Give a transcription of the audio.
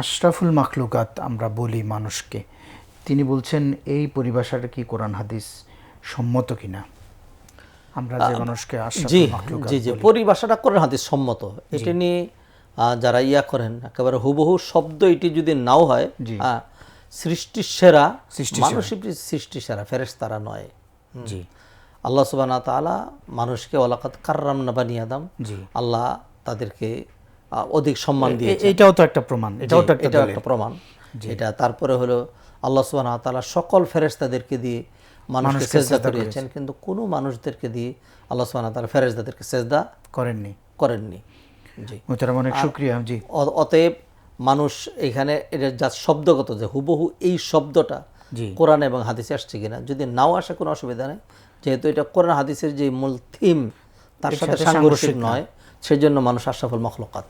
আশরাফুল মাখলুকাত আমরা বলি মানুষকে। তিনি বলছেন এই পরিভাষাটা কি কোরআন হাদিস সম্মত কিনা? আমরা যে মানুষকে জি জি জি পরিভাষাটা করেন হাদিস সম্মত। এটা নিয়ে যারা ইয়া করেন একেবারে হুবহু শব্দ এটি যদি নাও হয় সৃষ্টির সেরা সৃষ্টির সৃষ্টি সেরা ফেরেস তারা নয়। জি। আল্লাহ সুবাহ তাআলা মানুষকে ওলাকাত কার্রাম না বানি আদম জি। আল্লাহ তাদেরকে অধিক সম্মান দিয়ে এ- এইটাও তো একটা প্রমাণ এটাও তো একটা প্রমাণ। এটা তারপরে হলো আল্লাহ সুবাহ তাআলা সকল ফেরেশতাদেরকে দিয়ে মানুষকে সেজদা করিয়েছেন কিন্তু কোনো মানুষদেরকে দিয়ে আল্লাহ সুবাহ তাআলা ফেরেশতাদেরকে সেজদা করেননি। করেননি। জি। মোহতারাম অনেক শুক্রিয়া জি। অতএব মানুষ এখানে এটা যা শব্দগত যে হুবহু এই শব্দটা কোরআন এবং হাদিসে আসছে কিনা যদি নাও আসে কোনো অসুবিধা নেই যেহেতু এটা কোরআন হাদিসের যে মূল থিম তার সাথে সাংঘর্ষিক নয় সেই জন্য মানুষ আশরাফুল মখলকাত।